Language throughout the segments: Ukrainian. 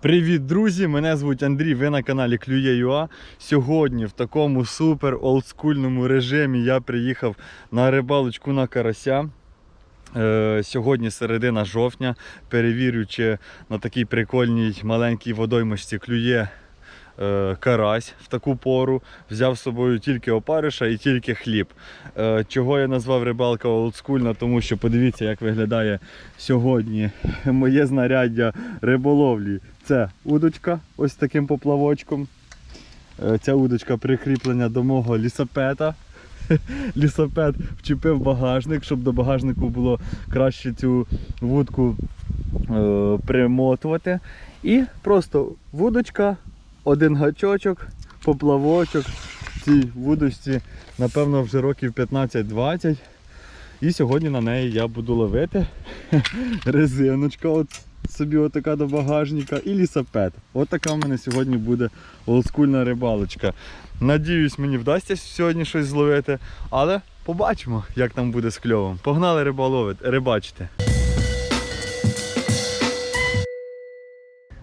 Привіт, друзі! Мене звуть Андрій, ви на каналі Клює.ua. Сьогодні в такому супер олдскульному режимі я приїхав на рибалочку на карася. Е, Сьогодні середина жовтня. Перевірю, чи на такій прикольній маленькій водоймочці клює е, карась в таку пору. Взяв з собою тільки опариша і тільки хліб. Е, Чого я назвав рибалка олдскульна? Тому що подивіться, як виглядає сьогодні моє знаряддя риболовлі. Це удочка ось таким поплавочком. Е, Ця удочка прикріплена до мого лісопета. Лісопед вчепив багажник, щоб до багажнику було краще цю вудку е, примотувати. І просто вудочка, один гачочок, поплавочок. В цій вудочці, напевно, вже років 15-20. І сьогодні на неї я буду ловити резиночка. От собі отака до багажника і лісопед. От така в мене сьогодні буде олдскульна рибалочка. Надіюсь, мені вдасться сьогодні щось зловити, але побачимо, як там буде з кльовом. Погнали риболовити, рибачити.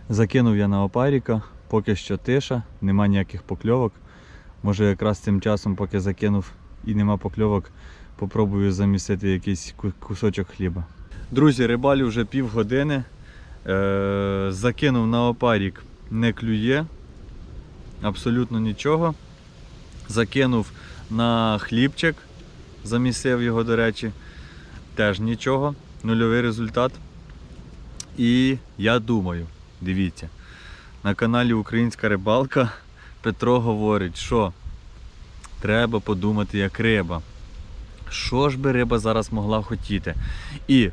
Закинув я на опаріка, поки що тиша, нема ніяких покльовок. Може якраз цим часом, поки закинув і нема покльовок, попробую замісити якийсь кусочок хліба. Друзі, рибалю вже півгодини. Е, закинув на опарік, не клює. Абсолютно нічого. Закинув на хлібчик, замісив його, до речі, теж нічого, нульовий результат. І я думаю, дивіться, на каналі Українська рибалка Петро говорить, що треба подумати як риба. Що ж би риба зараз могла хотіти? І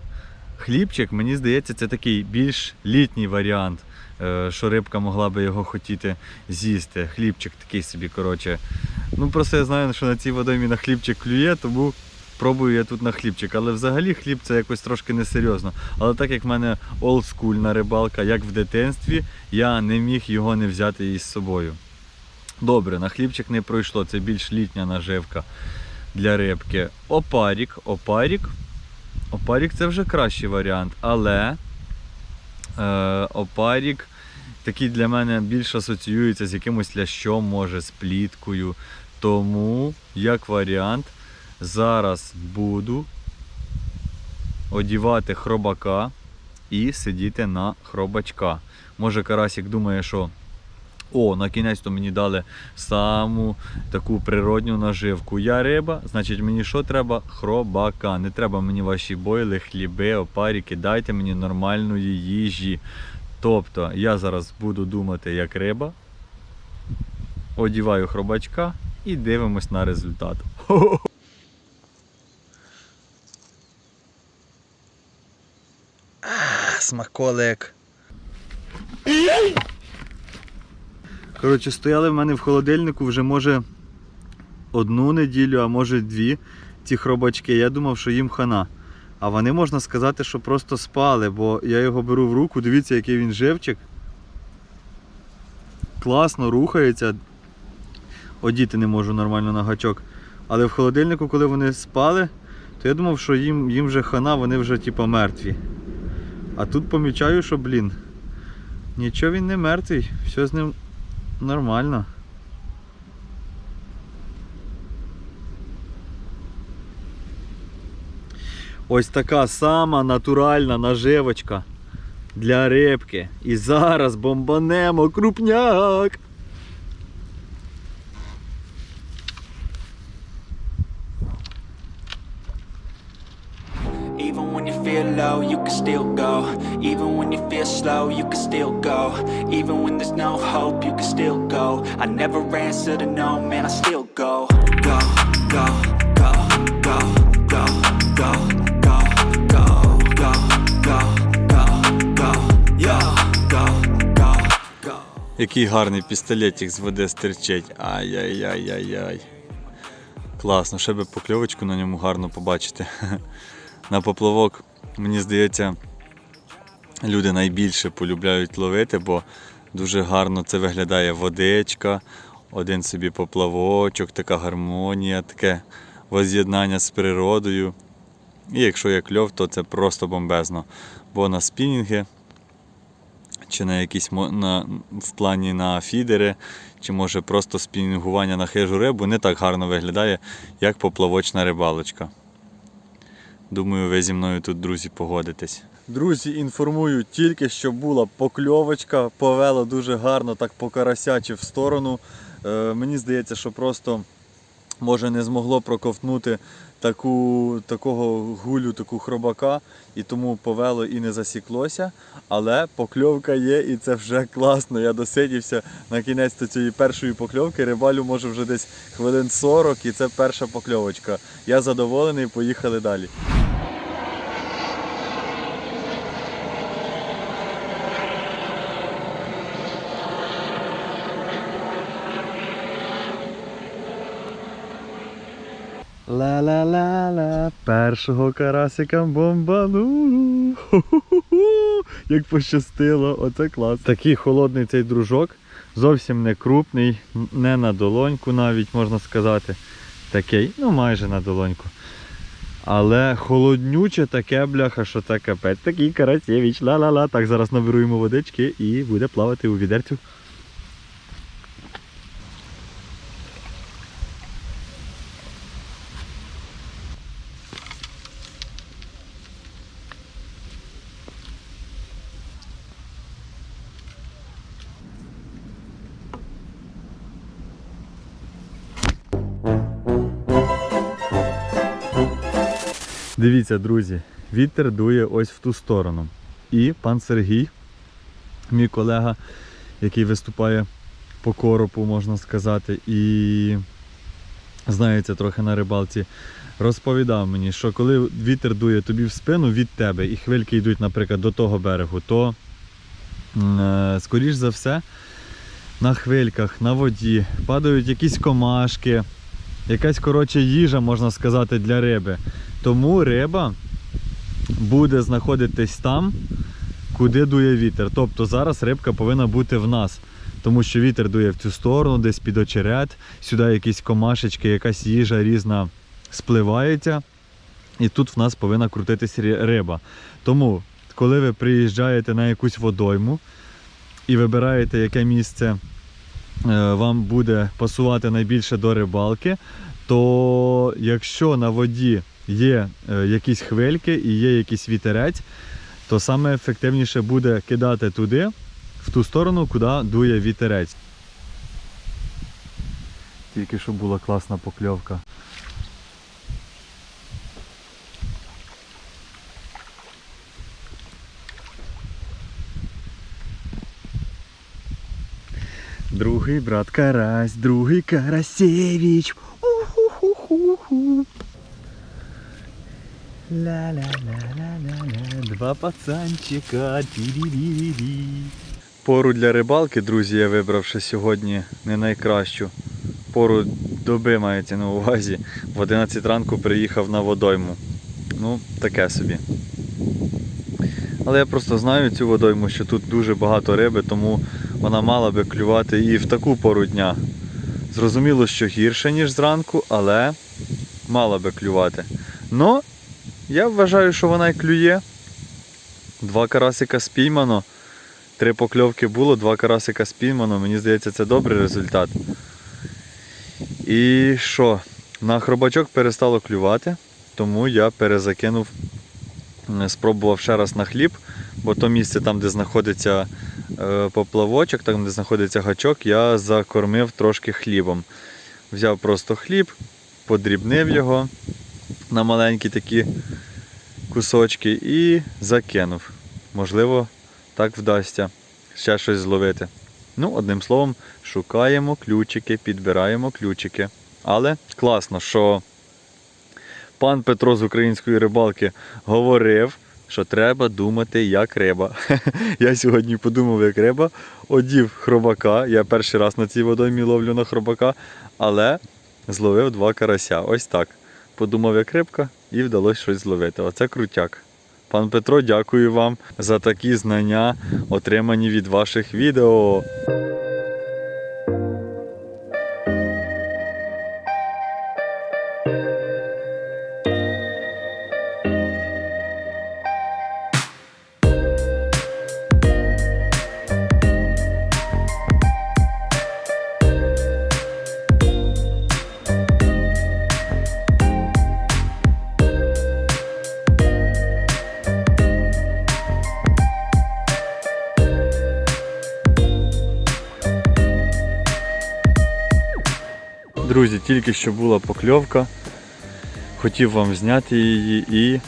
хлібчик, мені здається, це такий більш літній варіант, е, що рибка могла би його хотіти з'їсти. Хлібчик такий собі, коротше. Ну просто я знаю, що на цій водоймі на хлібчик клює, тому пробую я тут на хлібчик. Але взагалі хліб це якось трошки несерйозно. Але так як в мене олдскульна рибалка, як в дитинстві, я не міг його не взяти із собою. Добре, на хлібчик не пройшло, це більш літня наживка для рибки. Опарік, опарік. Опарік це вже кращий варіант, але е, опарік такий для мене більш асоціюється з якимось лящом, може, з пліткою. Тому, як варіант, зараз буду одівати хробака і сидіти на хробачка. Може, карасик думає, що о, на кінець то мені дали саму таку природню наживку. Я риба, значить мені що треба? Хробака. Не треба мені ваші бойли, хліби, опаріки, дайте мені нормальної їжі. Тобто я зараз буду думати як риба, одіваю хробачка і дивимось на результат. Смаколик. Коротше, стояли в мене в холодильнику вже може одну неділю, а може дві ці хробачки. Я думав, що їм хана. А вони можна сказати, що просто спали, бо я його беру в руку, дивіться, який він живчик. Класно рухається. Одіти не можу нормально на гачок. Але в холодильнику, коли вони спали, то я думав, що їм, їм вже хана, вони вже типа мертві. А тут помічаю, що, блін, нічого він не мертвий, все з ним нормально. Ось така сама натуральна наживочка для рибки. І зараз бомбанемо крупняк. Even when you feel low, you can still go. Even when you feel slow, you can still go. Even when there's no hope, you can still go. I never answer to no, man, I still go. Go, go, go, go, go, go, go, go, go, go, go, go, yo, go, go, go. Який гарний пістолетик з води стирчить. Ай-яй-яй-яй-яй. Класно, ще би покльовочку на ньому гарно побачити. На поплавок, мені здається, люди найбільше полюбляють ловити, бо дуже гарно це виглядає водичка, один собі поплавочок, така гармонія, таке воз'єднання з природою. І якщо є кльов, то це просто бомбезно. Бо на спінінги чи на якісь на, в плані на фідери, чи може просто спінінгування на хижу рибу не так гарно виглядає, як поплавочна рибалочка. Думаю, ви зі мною тут, друзі, погодитесь. Друзі, інформую, тільки що була покльовочка, повело дуже гарно, так по карасячі в сторону. Е, мені здається, що просто може не змогло проковтнути таку, такого гулю, таку хробака, і тому повело і не засіклося. Але покльовка є, і це вже класно. Я досидівся на кінець до цієї першої покльовки. Рибалю може вже десь хвилин 40, і це перша покльовочка. Я задоволений, поїхали далі. Першого карасика. Ху-ху-ху, Як пощастило, оце клас. Такий холодний цей дружок, зовсім не крупний, не на долоньку навіть можна сказати. Такий, ну майже на долоньку. Але холоднюче таке бляха, що це капець. Такий карасєвич, ла-ла-ла. Так, зараз наберу йому водички і буде плавати у відерцю. Дивіться, друзі, вітер дує ось в ту сторону. І пан Сергій, мій колега, який виступає по коропу, можна сказати, і знається трохи на рибалці, розповідав мені, що коли вітер дує тобі в спину від тебе і хвильки йдуть, наприклад, до того берегу, то е, скоріш за все на хвильках, на воді падають якісь комашки, якась коротше їжа, можна сказати, для риби. Тому риба буде знаходитись там, куди дує вітер. Тобто зараз рибка повинна бути в нас. Тому що вітер дує в цю сторону, десь під очерет, сюди якісь комашечки, якась їжа різна спливається. І тут в нас повинна крутитись риба. Тому, коли ви приїжджаєте на якусь водойму і вибираєте, яке місце вам буде пасувати найбільше до рибалки, то якщо на воді є е, якісь хвильки і є якийсь вітерець, то саме ефективніше буде кидати туди, в ту сторону, куди дує вітерець. Тільки що була класна покльовка. Другий брат Карась, другий Карасевич. У-ху-ху-ху-ху. Ля-ля-ля-ля-ля-ля. Два пацанчика. Ті-ді-ді-ді. Пору для рибалки, друзі, я вибрав ще сьогодні не найкращу. Пору доби мається на увазі. В 11 ранку приїхав на водойму. Ну, таке собі. Але я просто знаю цю водойму, що тут дуже багато риби, тому вона мала би клювати і в таку пору дня. Зрозуміло, що гірше, ніж зранку, але мала би клювати. Ну, я вважаю, що вона й клює. Два карасика спіймано. Три покльовки було, два карасика спіймано. Мені здається, це добрий результат. І що? На хробачок перестало клювати, тому я перезакинув, спробував ще раз на хліб, бо то місце там, де знаходиться е, поплавочок, там де знаходиться гачок, я закормив трошки хлібом. Взяв просто хліб, подрібнив його на маленькі такі кусочки і закинув. Можливо, так вдасться ще щось зловити. Ну, одним словом, шукаємо ключики, підбираємо ключики. Але класно, що пан Петро з української рибалки говорив, що треба думати як риба. Я сьогодні подумав, як риба, одів хробака. Я перший раз на цій водоймі ловлю на хробака, але зловив два карася. Ось так. Подумав, як рибка, і вдалося щось зловити. Оце крутяк. Пан Петро, дякую вам за такі знання, отримані від ваших відео. Друзі, тільки що була покльовка. Хотів вам зняти її і,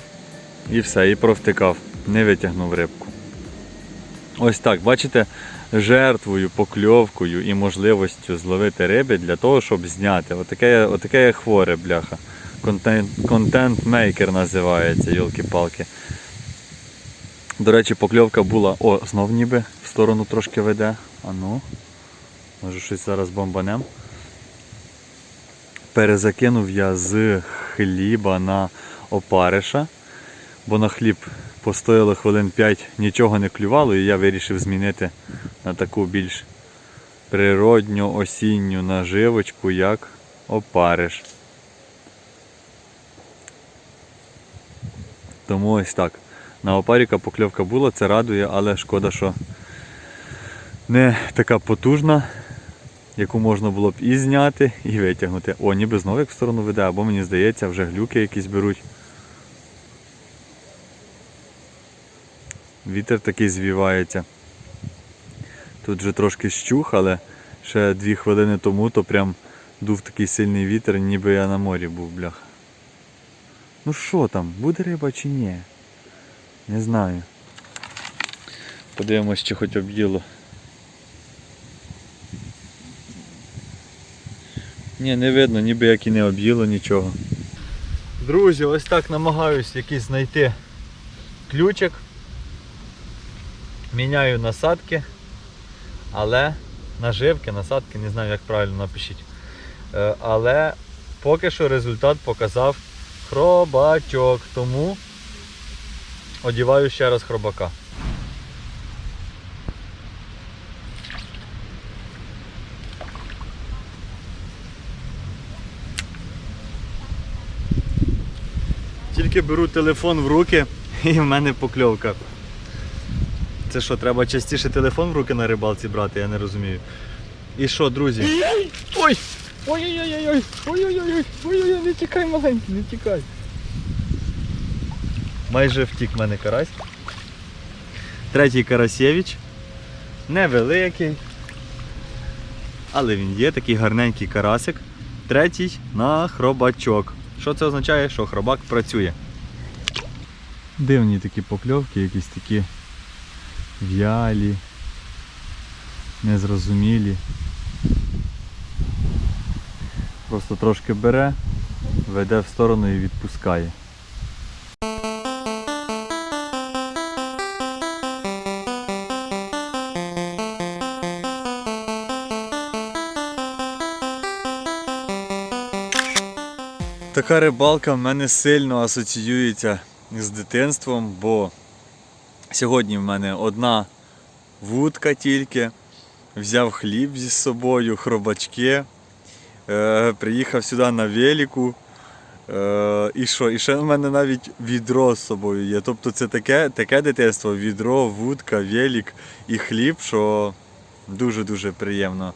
і все, і провтикав. Не витягнув рибку. Ось так, бачите, жертвою, покльовкою і можливістю зловити риби для того, щоб зняти. Отаке, отаке я хворе, бляха. Контент, контент-мейкер називається, йолки-палки. До речі, покльовка була. О, знов ніби в сторону трошки веде. А ну. Може щось зараз бомбанем. Перезакинув я з хліба на опариша, бо на хліб постояло хвилин 5, нічого не клювало, і я вирішив змінити на таку більш природню осінню наживочку, як опариш. Тому ось так. На опаріка покльовка була, це радує, але шкода, що не така потужна, яку можна було б і зняти, і витягнути. О, ніби знову як в сторону веде, або мені здається, вже глюки якісь беруть. Вітер такий звівається. Тут вже трошки щух, але ще дві хвилини тому то прям дув такий сильний вітер, ніби я на морі був, бляха. Ну що там, буде риба чи ні? Не знаю. Подивимось, чи хоч об'їло. Ні, не видно, ніби як і не об'їло нічого. Друзі, ось так намагаюсь якийсь знайти ключик. Міняю насадки, але наживки, насадки, не знаю як правильно напишіть. Е, Але поки що результат показав хробачок, тому одіваю ще раз хробака. Тільки беру телефон в руки і в мене покльовка. Це що, треба частіше телефон в руки на рибалці брати, я не розумію. І що, друзі? Ой! Ой-ой-ой-ой! Ой-ой-ой! Ой-ой-ой, не тікай маленький, не тікай. Майже втік в мене карась. Третій Карасєвич. Невеликий. Але він є такий гарненький карасик. Третій на хробачок. Що це означає? Що хробак працює. Дивні такі покльовки, якісь такі в'ялі, незрозумілі. Просто трошки бере, веде в сторону і відпускає. Така рибалка в мене сильно асоціюється з дитинством, бо сьогодні в мене одна вудка тільки, взяв хліб зі собою, хробачки, е, приїхав сюди на велику. Е, і що? І ще в мене навіть відро з собою є. Тобто це таке, таке дитинство, відро, вудка, велик і хліб, що дуже-дуже приємно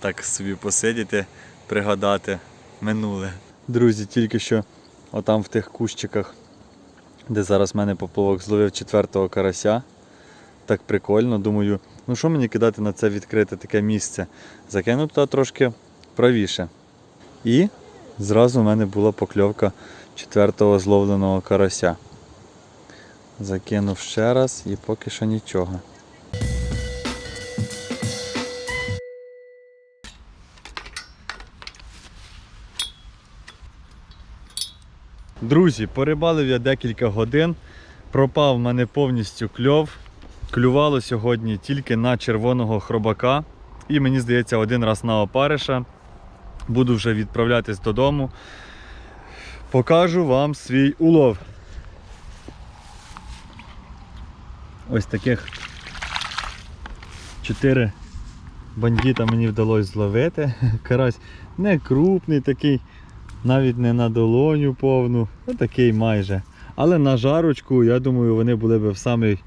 так собі посидіти, пригадати минуле. Друзі, тільки що отам в тих кущиках, де зараз в мене поплавок зловив четвертого карася. Так прикольно. Думаю, ну що мені кидати на це відкрите таке місце? Закину туди трошки правіше. І зразу в мене була покльовка четвертого зловленого карася. Закинув ще раз і поки що нічого. Друзі, порибалив я декілька годин. Пропав в мене повністю кльов. Клювало сьогодні тільки на червоного хробака. І мені здається, один раз на опариша. Буду вже відправлятись додому. Покажу вам свій улов. Ось таких чотири бандіта мені вдалося зловити. Карась не крупний такий, навіть не на долоню повну, ну такий майже. Але на жарочку, я думаю, вони були б в самий,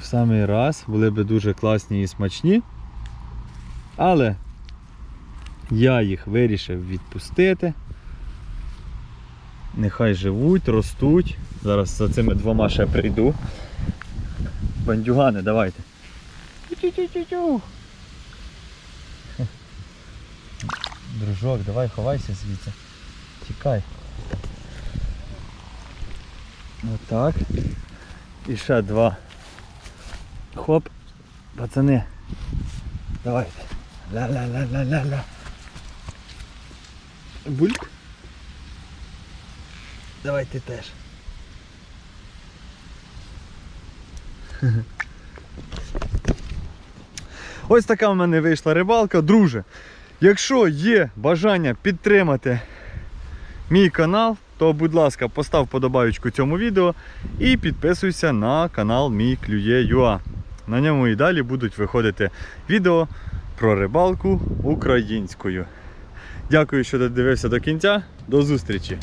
в самий раз, були б дуже класні і смачні. Але я їх вирішив відпустити. Нехай живуть, ростуть. Зараз за цими двома ще прийду. Бандюгани, давайте. Тю-тю-тю-тю. Дружок, давай ховайся звідси. Тікай. Отак. І ще два. Хоп. Пацани. Давайте. Ля-ля-ля-ля-ля-ля. Бульк. Давай ти теж. Ось така в мене вийшла рибалка. Друже, якщо є бажання підтримати мій канал, то будь ласка, постав подобаючку цьому відео і підписуйся на канал Мій Клює.ua. На ньому і далі будуть виходити відео про рибалку українською. Дякую, що додивився до кінця. До зустрічі!